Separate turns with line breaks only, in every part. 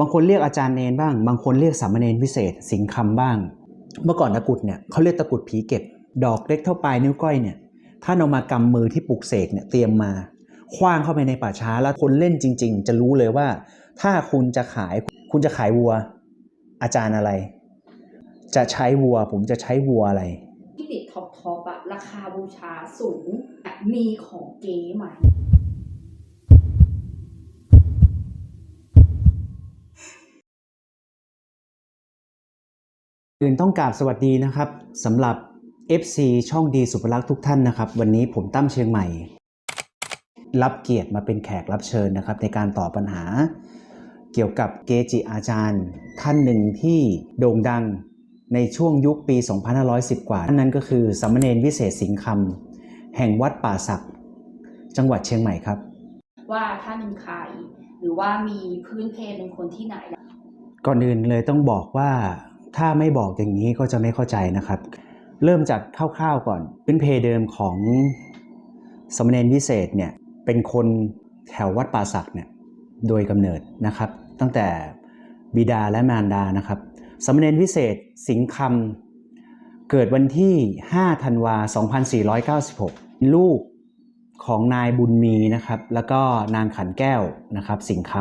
บางคนเรียกอาจารย์เนนบ้าง บางคนเรียกสามเณรวิเศษ สิงคำบ้าง เมื่อก่อนตะกุดเนี่ยเขาเรียกตะกุดผีเก็บ ดอกเล็กเท่าปลายนิ้วก้อยเนี่ยถ้าเอามากำมือที่ปลุกเสกเนี่ยเตรียมมาคว้างเข้าไปในป่าช้าแล้วคนเล่นจริง ๆ จะรู้เลยว่า ถ้าคุณจะขายคุณจะขายวัว อาจารย์อะไร จะใช้วัว ผมจะใช้วัวอะไร
ที่ติดท็อปท็อปอะราคาบูชาสูงมีของเก๋ไหม
อื่นต้องกราบสวัสดีนะครับสำหรับ FC ช่องดีสุภลักษณ์ทุกท่านนะครับ วันนี้ผมตั้มเชียงใหม่ รับเกียรติมาเป็นแขกรับเชิญนะครับ ในการตอบปัญหา เกี่ยวกับเกจิอาจารย์ ท่านหนึ่งที่โด่งดังในช่วงยุคปี 2510 กว่านั่นก็คือสามเณรวิเศษสิงห์คำแห่งวัดป่าศักจังหวัดเชียงใหม่ครับ
ว่าท่านเป็นใครหรือว่ามีพื้นเพเป็นคนที่ไหน
ก่อนอื่นเลยต้องบอกว่า ถ้าไม่บอกอย่างนี้ก็จะไม่เข้าใจนะครับ เริ่มจากคร่าวๆก่อน พื้นเพเดิมของสมณเณรวิเศษเนี่ยเป็นคนแถววัดป่าศักเนี่ยโดยกำเนิดนะครับ ตั้งแต่บิดาและมารดานะครับสมณเณรวิเศษสิงห์คำเกิดวันที่ 5 ธันวา 2496 ลูกของนายบุญมีนะครับ แล้วก็นางขันแก้วนะครับ สิงห์ค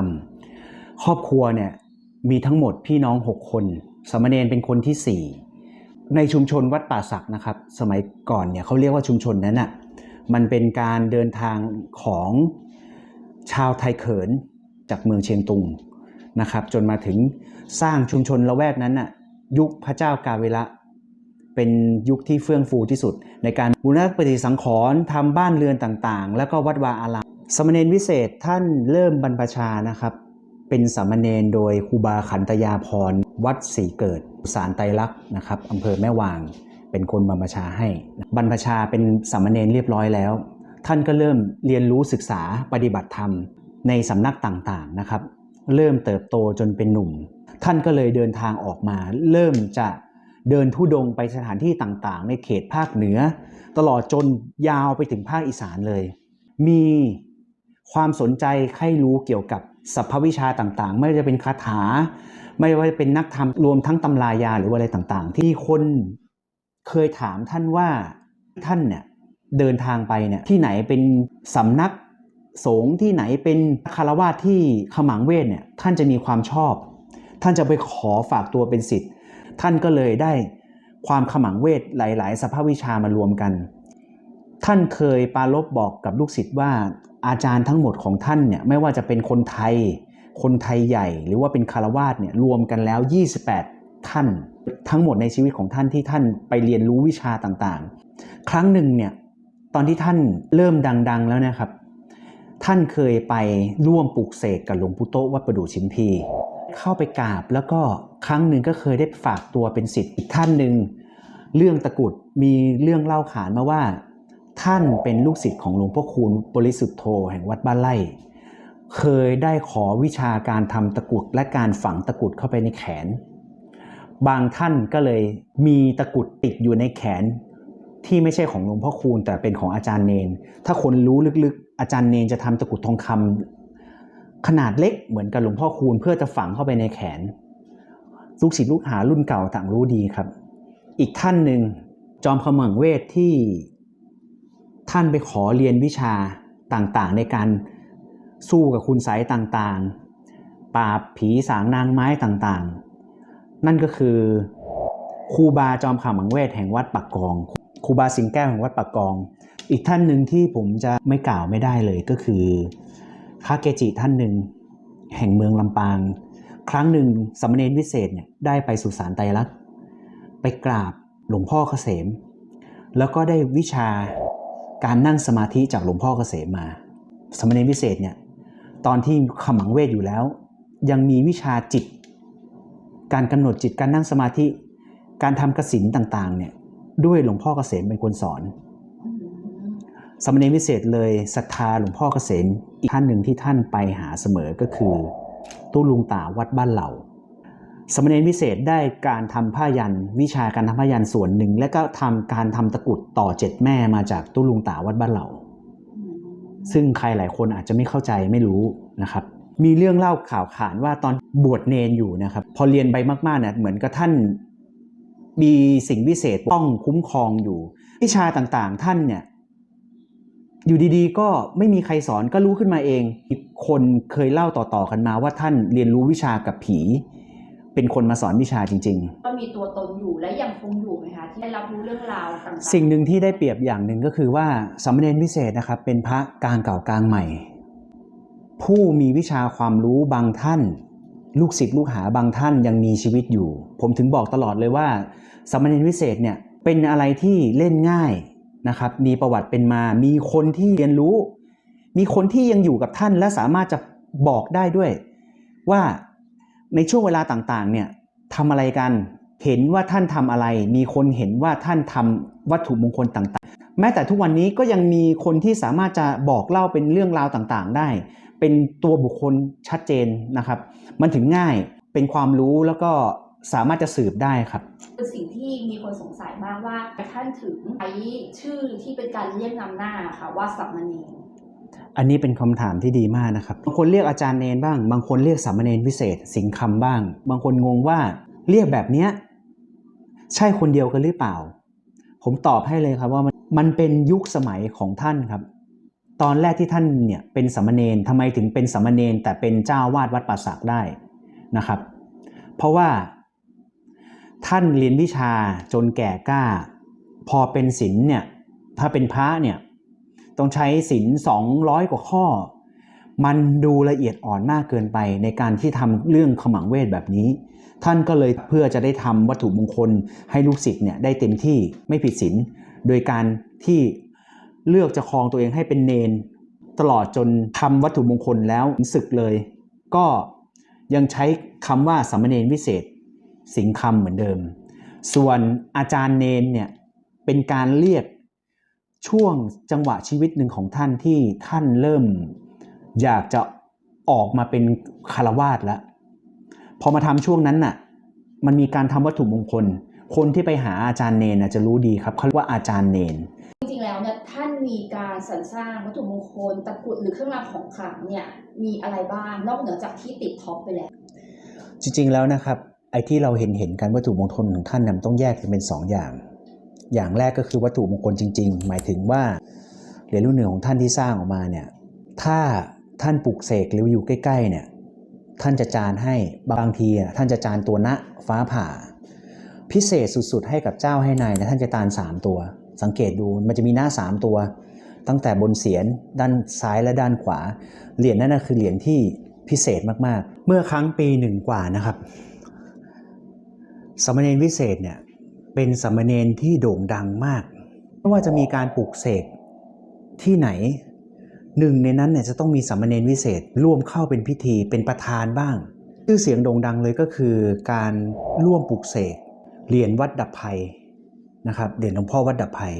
ำครอบครัวเนี่ยมีทั้งหมดพี่น้อง 6 คน สามเณรเป็นคนที่ 4 ในชุมชนวัดป่าศักนะครับ สมัยก่อนเนี่ยเขาเรียกว่าชุมชนนั้นน่ะมันเป็นการเดินทางของชาวไทยเขินจากเมืองเชียงตุงนะครับ จนมาถึงสร้างชุมชนละแวกนั้นน่ะยุคพระเจ้ากาเวละ เป็นยุคที่เฟื่องฟูที่สุด ในการบูรณะปฏิสังขรณ์ทำบ้านเรือนต่างๆ แล้วก็วัดวาอารามสามเณรวิเศษท่านเริ่มบรรพชานะครับ เป็นสามเณรโดยครูบาขันตยาพรวัดศรีเกิด สารไตรลักษณ์นะครับอำเภอแม่วาง เป็นคนบรรพชาให้ บรรพชาเป็นสามเณรเรียบร้อยแล้ว ท่านก็เริ่มเรียนรู้ศึกษาปฏิบัติธรรมในสำนักต่างๆนะครับ เริ่มเติบโตจนเป็นหนุ่ม ท่านก็เลยเดินทางออกมา เริ่มจะเดินทุดงไปสถานที่ต่างๆ ในเขตภาคเหนือ ตลอดจนยาวไปถึงภาคอีสานเลย มีความสนใจใคร่รู้เกี่ยวกับ สัพพวิชาต่างๆ ไม่ว่าจะเป็นคาถา ไม่ว่าจะเป็นนักธรรมรวมทั้งตำรายาหรืออะไรต่างๆ ที่คนเคยถามท่านว่าท่านเนี่ยเดินทางไปเนี่ยที่ไหนเป็นสำนักสงฆ์ที่ไหนเป็นคารวาสที่ขมังเวทเนี่ยท่านจะมีความชอบ ท่านจะไปขอฝากตัวเป็นสิทธิ์ ท่านก็เลยได้ความขมังเวทหลาย ๆสภาพวิชามารวมกัน ท่านเคยปารบบอกกับลูกศิษย์ว่าอาจารย์ทั้งหมดของท่านเนี่ยไม่ว่าจะเป็นคนไทย คนไทยใหญ่ หรือว่าเป็นคารวาสเนี่ยรวมกันแล้ว 28 ท่าน ทั้งหมดในชีวิตของท่านที่ท่านไปเรียนรู้วิชาต่างๆ ครั้งหนึ่งเนี่ยตอนที่ท่านเริ่มดัง ๆ แล้วนะครับ ท่านเคยไปร่วมปลูกเสกกับหลวงปู่โตวัดประดู่ชิมพี เข้าไปกราบแล้วก็ครั้งหนึ่งก็เคยได้ฝากตัวเป็นศิษย์อีกท่านหนึ่งเรื่องตะกุดมีเรื่องเล่าขานมาว่า ท่านเป็นลูกศิษย์ของหลวงพ่อคูณบริสุทธโธแห่งวัดบ้านไร่ เคยได้ขอวิชาการทำตะกุดและการฝังตะกุดเข้าไปในแขน บางท่านก็เลยมีตะกุดติดอยู่ในแขน ที่ไม่ใช่ของหลวงพ่อคูณแต่เป็นของอาจารย์เนน ถ้าคนรู้ลึกๆ อาจารย์เนนจะทำตะกุดทองคำขนาดเล็กเหมือนกับหลวงพ่อคูณเพื่อจะฝังเข้าไปในแขน ลูกศิษย์ลูกหารุ่นเก่าต่างรู้ดีครับ อีกท่านหนึ่งจอมขมังเวทที่ ท่านไปขอเรียนวิชาต่างๆ ในการสู้กับคุณไสยต่างๆ ปราบผีสางนางไม้ต่างๆ นั่นก็คือครูบาจอมขมังเวทแห่งวัดปักกองครูบาสิงแก้วแห่งวัดปักกอง อีกท่านหนึ่งที่ผมจะไม่กล่าวไม่ได้เลยก็คือพระเกจิท่านหนึ่งแห่งเมืองลำปาง ครั้งหนึ่งสามเณรวิเศษเนี่ยได้ไปสุสานไตรลักษณ์ไปกราบหลวงพ่อเกษม แล้วก็ได้วิชา การนั่งสมาธิจากหลวงพ่อเกษมมา สมณเณรพิเศษเนี่ยตอนที่ขมังเวทอยู่แล้ว ยังมีวิชาจิต การกำหนดจิตการนั่งสมาธิ การทำกสินต่างๆเนี่ยด้วยหลวงพ่อเกษมเป็นคนสอน สมณเณรพิเศษเลยศรัทธาหลวงพ่อเกษมอีกท่านหนึ่งที่ท่านไปหาเสมอก็คือตู้ลุงตาวัดบ้านเหล่า สมณเณรพิเศษได้การทำผ้ายัน วิชาการทำผ้ายันส่วนหนึ่ง และก็ทำการทำตะกุดต่อเจ็ดแม่มาจากตู้ลุงตาวัดบ้านเหล่า ซึ่งใครหลายคนอาจจะไม่เข้าใจไม่รู้นะครับ มีเรื่องเล่าข่าวขานว่าตอนบวชเนนอยู่นะครับ พอเรียนไปมากๆเนี่ยเหมือนกับท่านมีสิ่งพิเศษต้องคุ้มครองอยู่ วิชาต่างๆ ท่านเนี่ยอยู่ดีๆ ก็ไม่มีใครสอนก็รู้ขึ้นมาเองมีคนเคยเล่าต่อๆกันมาว่าท่านเรียนรู้วิชากับผี เป็นคนมาสอนวิชาจริง ๆ
ก็มีตัวตนอยู่และยังคงอยู่ไหมคะที่ได้รับรู้เรื่องราวต่างๆ
สิ่งหนึ่งที่ได้เปรียบอย่างหนึ่งก็คือว่าสามเณรพิเศษนะครับ เป็นพระกลางเก่ากลางใหม่ ผู้มีวิชาความรู้บางท่าน ลูกศิษย์ลูกหาบางท่านยังมีชีวิตอยู่ ผมถึงบอกตลอดเลยว่าสามเณรพิเศษเนี่ยเป็นอะไรที่เล่นง่ายนะครับ มีประวัติเป็นมา มีคนที่เรียนรู้ มีคนที่ยังอยู่กับท่านและสามารถจะบอกได้ด้วยว่า ในช่วงเวลาต่างๆเนี่ยทำอะไรกันเห็นว่าท่านทำอะไร มีคนเห็นว่าท่านทำวัตถุมงคลต่างๆ แม้แต่ทุกวันนี้ก็ยังมีคนที่สามารถจะบอกเล่าเป็นเรื่องราวต่างๆ ได้ เป็นตัวบุคคลชัดเจนนะครับ มันถึงง่ายเป็นความรู้แล้วก็สามารถจะสืบได้ครับ
เป็นสิ่งที่มีคนสงสัยมากว่าท่านถึงใช้ชื่อที่เป็นการเรียกนำหน้าค่ะว่าสัมมเนร
อันนี้เป็นคำถามที่ดีมากนะครับ บางคนเรียกอาจารย์เนนบ้าง บางคนเรียกสามเณรพิเศษ สิงห์คำบ้าง บางคนงงว่าเรียกแบบเนี้ยใช่คนเดียวกันหรือเปล่า ผมตอบให้เลยครับว่ามันมันเป็นยุคสมัยของท่านครับ ตอนแรกที่ท่านเนี่ยเป็นสามเณรทำไมถึงเป็นสามเณรแต่เป็นเจ้าวาดวัดป่าสักได้นะครับ เพราะว่าท่านเรียนวิชาจนแก่กล้า พอเป็นศิลป์เนี่ยถ้าเป็นพระเนี่ย ต้องใช้ศิลสองร้อยกว่าข้อ มันดูละเอียดอ่อนมากเกินไปในการที่ทำเรื่องขมังเวทแบบนี้ ท่านก็เลยเพื่อจะได้ทำวัตถุมงคลให้ลูกศิษย์เนี่ยได้เต็มที่ไม่ผิดศีลโดยการที่เลือกจะครองตัวเองให้เป็นเนน ตลอดจนทำวัตถุมงคลแล้วศึกเลย ก็ยังใช้คำว่าสามเณรวิเศษ สิงห์คำเหมือนเดิม ส่วนอาจารย์เนนเนี่ยเป็นการเรียก ช่วงจังหวะชีวิตหนึ่งของท่านที่ท่านเริ่ม อยากจะออกมาเป็นคารวาสแล้วพอมาทำช่วงนั้นน่ะ มันมีการทำวัตถุมงคล คนที่ไปหาอาจารย์เนนน่ะจะรู้ดีครับเขาเรียกว่าอาจารย์เนน
จริงๆแล้วเนี่ยท่านมีการสรรสร้างวัตถุมงคลตะกรุดหรือเครื่องรางของขลังเนี่ยมีอะไรบ้างนอกเหนือจากที่ติดท็อปไปแล้ว
จริงๆแล้วนะครับไอ้ที่เราเห็นเห็นกันวัตถุมงคลของท่านน่ะมันต้องแยกกันเป็นสองอย่าง อย่างแรกก็คือวัตถุมงคลจริง ๆ หมายถึงว่าเหรียญรุ่นหนึ่งของท่านที่สร้างออกมาเนี่ยถ้าท่านปลุกเสกหรืออยู่ใกล้ๆเนี่ยท่านจะจานให้บางทีอะท่านจะจานตัวณฟ้าผ่า พิเศษสุดๆ ให้กับเจ้าให้นายนะท่านจะตานสามตัว สังเกตดูมันจะมีหน้าสามตัว ตั้งแต่บนเสียนด้านซ้ายและด้านขวา เหรียญนั่นนะคือเหรียญที่พิเศษมากๆ เมื่อครั้งปีหนึ่งกว่านะครับสมเณรวิเศษเนี่ย เป็นสามเณรที่โด่งดังมากไม่ว่าจะมีการปลูกเสกที่ไหนหนึ่งในนั้นเนี่ยจะต้องมีสามเณรวิเศษร่วมเข้าเป็นพิธีเป็นประธานบ้าง ชื่อเสียงโด่งดังเลยก็คือการร่วมปลูกเสกเหรียญวัดดับภัยนะครับเหรียญหลวงพ่อวัดดับภัย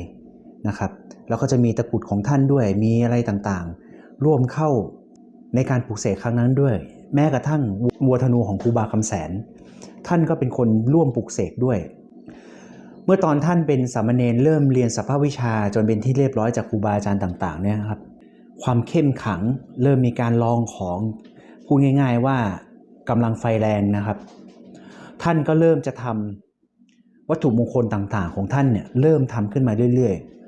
นะครับแล้วก็จะมีตะกุดของท่านด้วยมีอะไรต่างๆ ร่วมเข้าในการปลูกเสกครั้งนั้นด้วย แม้กระทั่งวัวธนูของครูบาคำแสน ท่านก็เป็นคนร่วมปลูกเสกด้วย มื่อตอนท่านเป็นสามเณรเริ่มเรียนสภาพวิชาจนเป็นที่เรียบร้อยจากครูบาอาจารย์ต่างๆเนี่ยครับความเข้มขังเริ่มมีการลองของพูดง่าย ๆว่ากำลังไฟแรงนะครับ ท่านก็เริ่มจะทำวัตถุมงคลต่างๆ ของท่านเนี่ยเริ่มทำขึ้นมาเรื่อยๆ